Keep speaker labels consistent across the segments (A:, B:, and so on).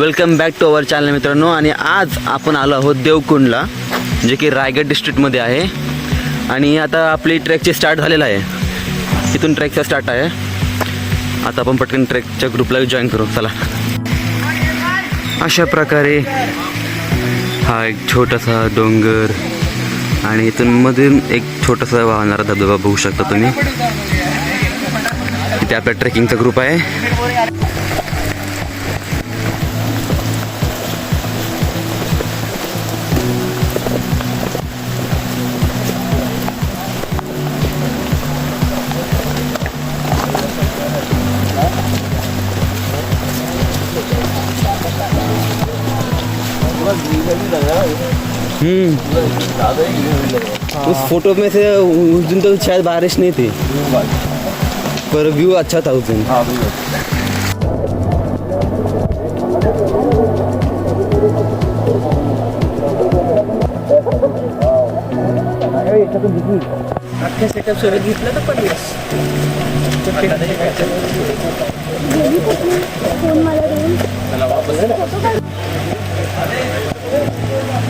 A: Welcome back to our channel मित्रांनो. आणि आज आपण आलो आहोत देवकुंडला जे की रायगड डिस्ट्रिक्टमध्ये आहे. आणि आता आपली ट्रेकची स्टार्ट झालेला आहे. तिथून ट्रेकचा स्टार्ट आहे. आता आपण पटकन ट्रेकच्या ग्रुपला जॉईन करू. चला. अशा प्रकारे हा एक छोटासा डोंगर आणि इथून मधून एक छोटासा वाहणारा धबधबा बघू शकता तुम्ही. इथे आपला ट्रेकिंगचा ग्रुप आहे. उस फ़ोटो में से उस दिन तो शायद बारिश नहीं थी। पर व्यू अच्छा था उस दिन।
B: अख्ख्या सेटअप सोबत घेतलं तर पडलंस हे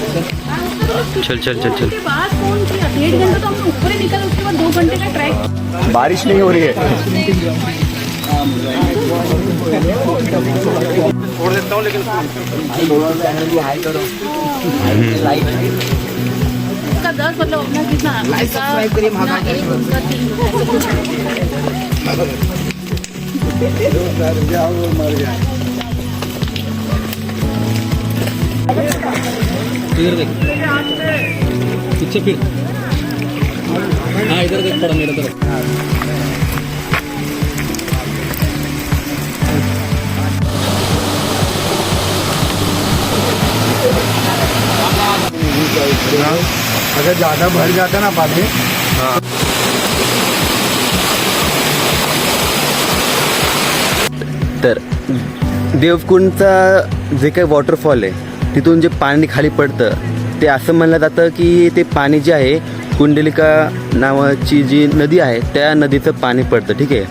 A: चल चल चल चल।
C: डेढ़ घंटे तो हम ऊपर ही। निकल उसके बाद दो घंटे का ट्रैक
D: बारिश नहीं हो रही है
C: उसका दस मतलब अपना कितना उसका अपना एक तीन
B: देख पीछे फिर हाँ इधर देख थोड़ा मेरे तरफ
D: अगर ज़्यादा भर जाता ना पानी
A: तर देवकुंडचा जे काही वॉटरफॉल आहे तिथून जे पाणी खाली पडतं ते असं म्हणलं जातं की ते पाणी जे आहे कुंडलिका नावाची जी नदी आहे त्या नदीचं पाणी पडतं ठीक आहे?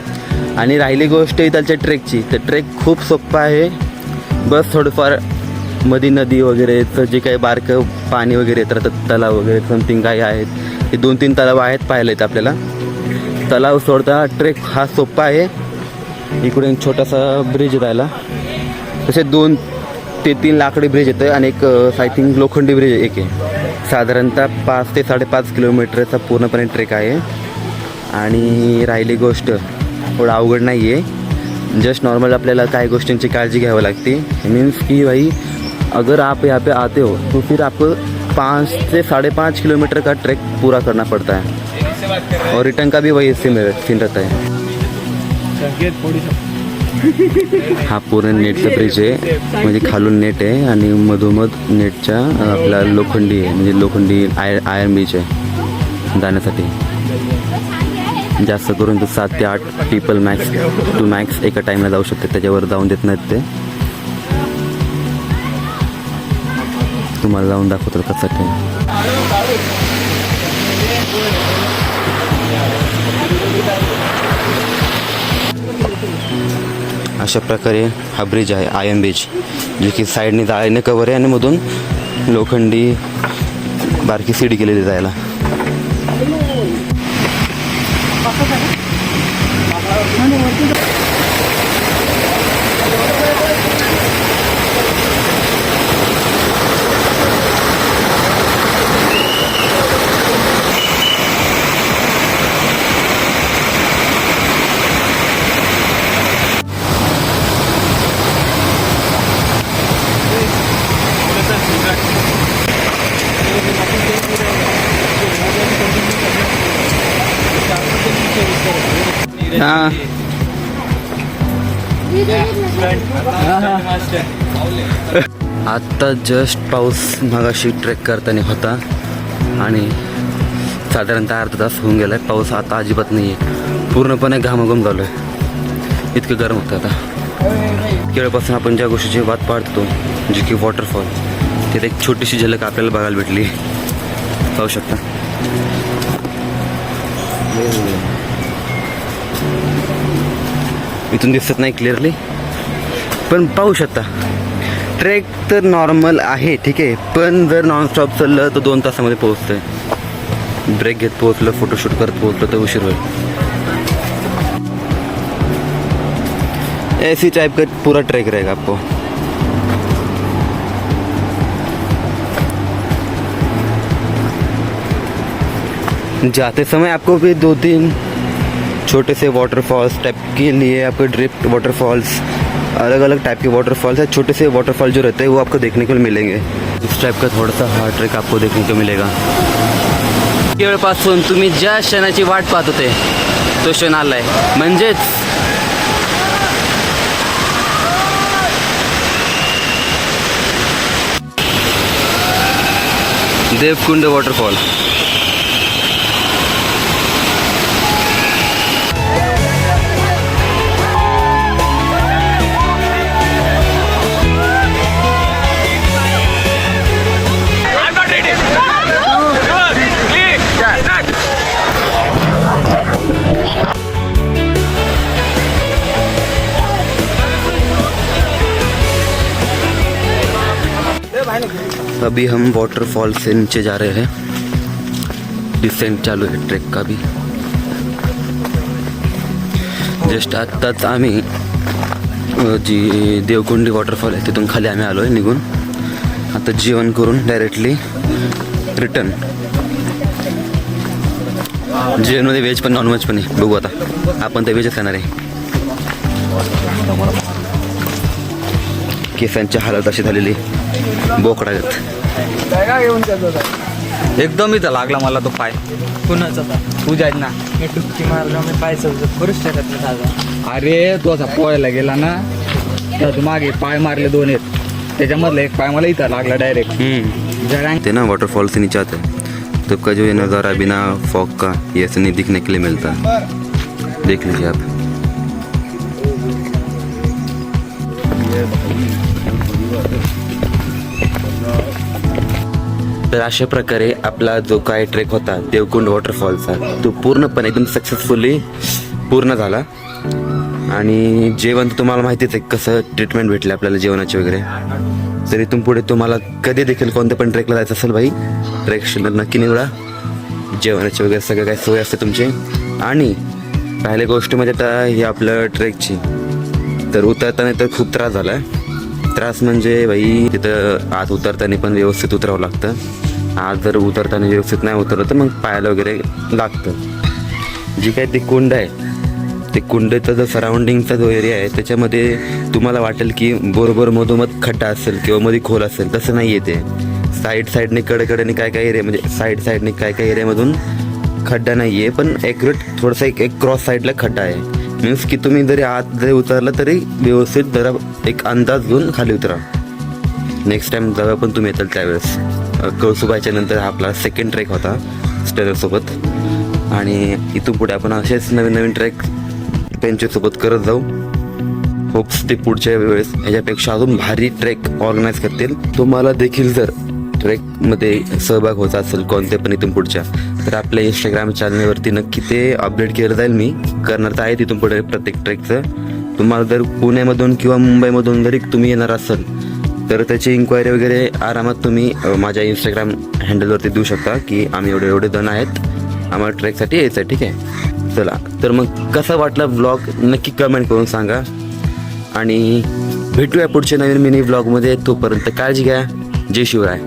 A: आणि राहिली गोष्ट इथलच्या ट्रेकची तर ट्रेक खूप सोप्पा आहे. बस थोडंफार मधी नदी वगैरेचं जे काही बारकं पाणी वगैरे येत राहतात तलाव वगैरे समथिंग काही आहेत. ते दोन तीन तलाव आहेत पाहायला येतं आपल्याला. तलाव सोडता ट्रेक हा सोप्पा आहे. इकडून छोटासा ब्रिज राहिला. तसे दोन ते तीन लाकडी ब्रिज येतं आणि एक आय थिंक लोखंडी ब्रिज एक आहे. साधारणतः पाच ते साडेपाच किलोमीटरचा पूर्णपणे ट्रेक आहे. आणि राहिली गोष्ट थोडं अवघड नाही आहे जस्ट नॉर्मल आपल्याला काही गोष्टींची काळजी घ्यावी लागते. मीन्स की भाई अगर आप यहाँ पे आते हो तो फिर आपको पाँच से साढ़े पाँच किलोमीटर का ट्रैक पूरा करना पड़ता है। और रिटर्न का भी वही सीन सीन रहता है। हा पूर्ण नेटचा ब्रिज आहे म्हणजे खालून नेट आहे आणि मधोमध नेटच्या आपला लोखंडी आहे म्हणजे लोखंडी आय आयर्न ब्रिज आहे जाण्यासाठी। जास्त करून तर सात ते आठ पीपल मॅक्स टू मॅक्स एका टाईमला जाऊ शकते त्याच्यावर जाऊन देत नाहीत ते। तुम्हाला जाऊन दाखवतो कसा काय. अशा प्रकारे हा ब्रिज आहे आय एम ब्रिज जे की साईडने जाळीने कवर आहे आणि मधून लोखंडी बारकी सीडी केलेली जायला. हां. आत्ता जस्ट पाऊस मगाशी ट्रेक करताना होता आणि साधारणतः अर्धा तास होऊन गेला आहे पाऊस आता अजिबात नाही आहे पूर्णपणे घामाघूम झालो आहे. इतकं गरम होतं आता. केळपासून आपण ज्या गोष्टीची वाट पाहतो जी की वॉटरफॉल तिथे एक छोटीशी झलक आपल्याला बघायला भेटली. पाहू शकता. इथून दिसत नाही क्लिअरली पण पाहू शकता. ट्रेक तर नॉर्मल आहे ठीक आहे. पण जर नॉनस्टॉप चाललं तर दोन तासामध्ये पोहोचतंय. ब्रेक घेत पोहोचलं फोटोशूट करत पोहोचलं तर उशीर होईल. ऐसी टाइप का पूरा ट्रैक रहेगा आपको जाते समय आपको भी दो तीन छोटे से वाटरफॉल्स टाइप के लिए आपको ड्रिफ्ट वाटरफॉल्स अलग अलग टाइप के वाटरफॉल्स है छोटे से वाटरफॉल जो रहते हैं वो आपको देखने को मिलेंगे। इस टाइप का थोड़ा सा हार्ड ट्रैक आपको देखने को मिलेगा। केवळपासून तुम्ही ज्या क्षणाची वाट पाहत होते तो क्षण आलाय. म्हणजेच देवकुंड वॉटरफॉल अभी हम वाटरफॉल से नीचे जा रहे हैं। डिसेंट चालू आहे ट्रेक का भी। जस्ट आत्ताच आम्ही जी देवकुंडी वॉटरफॉल आहे तिथून खाली आम्ही आलो आहे निघून। आता जेवण करून डायरेक्टली रिटर्न जेवणमध्ये व्हेज पण नॉनव्हेज पण आहे बघू आता। आपण ते व्हेजच खाणार आहे। केसांची हालत अशी झालेली बोकडागत।
B: एकदम इथं लागला मला तो पाय.
E: कुणाचा
B: तुझ्या आहेत ना.
E: मी टुक्की मारला मी पाय चौकत करूच शकत नाही दादा
B: अरे तो असा पोहायला गेला ना. तर तू मागे पाय मारले दोन आहेत. त्याच्यामधला एक पाय मला इथं लागला डायरेक्ट जरा
A: ते ना वाटरफॉल से नीचे आते हैं तो का जो ये नज़ारा बिना फॉग का ये ऐसे नहीं दिखने के लिए मिलता है देख लीजिए आप. तर अशा प्रकारे आपला जो काय ट्रेक होता देवकुंड वॉटरफॉलचा तो पूर्णपणे एकदम सक्सेसफुली पूर्ण झाला. आणि जेवण तर तुम्हाला माहितीच आहे कसं ट्रीटमेंट भेटले आपल्याला जेवणाची वगैरे. तर इथून पुढे तुम्हाला कधी देखील कोणत्या पण ट्रेकला जायचं असेल भाई ट्रेक नक्की निवडा. जेवणाची वगैरे सगळं काही सोय असते तुमची. आणि पहिली गोष्ट म्हणजे आता हे आपलं ट्रेकची तर उतरताना तर खूप त्रास झाला आहे त्रास म्हणजे भाई तिथं आत उतरताना पण व्यवस्थित उतरावं लागतं. आज जर उतरताना व्यवस्थित नाही उतरलं तर मग पायाला वगैरे लागतं. जी काय ती कुंड आहे ते कुंडेचा जो सराउंडिंगचा जो एरिया आहे त्याच्यामध्ये तुम्हाला वाटेल की बरोबर मधोमध खड्डा असेल किंवा मध्ये खोल असेल तसं नाही आहे ते साईड साईडने कडेकडेने काय काय एरिया म्हणजे साईड साईडने काय काय एरियामधून खड्डा नाही आहे पण ॲक्युरेट थोडासा एक एक क्रॉस साईडला खड्डा आहे. मीन्स की तुम्ही जरी आत जरी उतरला तरी व्यवस्थित जरा एक अंदाज घेऊन खाली उतरा. नेक्स्ट टाइम जेव्हा पण तुम्ही येताल त्यावेळेस. कळसुबाईच्या नंतर आपला सेकंड ट्रेक होता स्टेलरसोबत आणि इथून पुढे आपण असेच नवीन नवीन ट्रेक त्यांच्यासोबत करत जाऊ. होप्स ते पुढच्या वेळेस ह्याच्यापेक्षा अजून भारी ट्रेक ऑर्गनाईज करतील. तुम्हाला देखील जर ट्रेकमध्ये सहभाग होत असेल कोणत्या पण इथून पुढच्या तर आपल्या इंस्टाग्राम चॅनलवरती नक्की ते अपडेट केलं जाईल. मी करणार तर आहे तिथून पुढे प्रत्येक ट्रेकचं तुम्हाला जर पुण्यामधून किंवा मुंबईमधून जरी तुम्ही येणार असाल तर त्याची इन्क्वायरी वगैरे आरामात तुम्ही माझ्या इंस्टाग्राम हँडलवरती देऊ शकता की आम्ही एवढे एवढे जण आहेत. आम्हाला ट्रेकसाठी यायचं आहे ठीक आहे? चला तर मग कसा वाटला ब्लॉग नक्की कमेंट करून सांगा. आणि भेटूया पुढच्या नवीन मिनी ब्लॉगमध्ये तोपर्यंत काळजी घ्या. जय शिवराय.